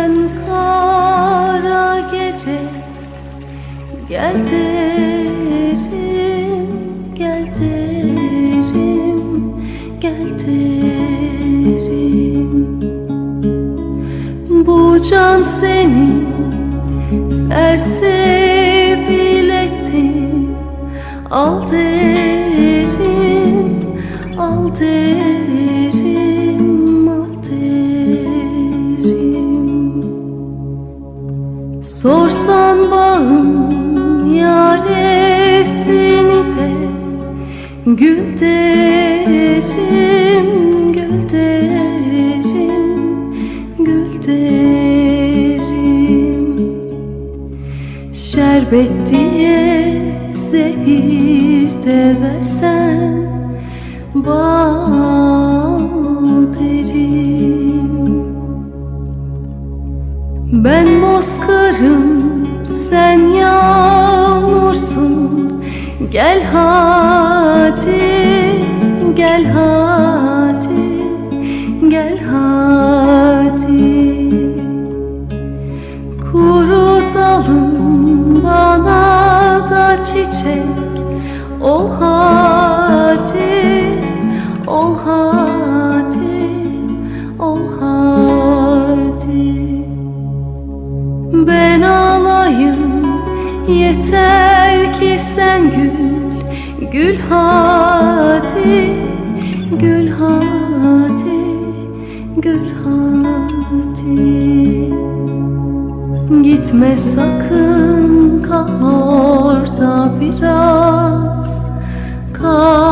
sen kara gece Gel derim, gel derim, gel derim. Bu can seni sersebil etti Al derim, al derim, Sorsan bağın yaresini de Gül derim, gül derim, gül derim. Şerbet diye zehir de versen Bal derim. Ben bozkırım, sen yağmursun. Gel hadi, gel hadi, gel hadi. Kuru dalım bana da çiçek Ol hadi, yeter ki sen gül Gül hadi, gül hadi, gül hadi. Gitme sakın kal orada biraz Kal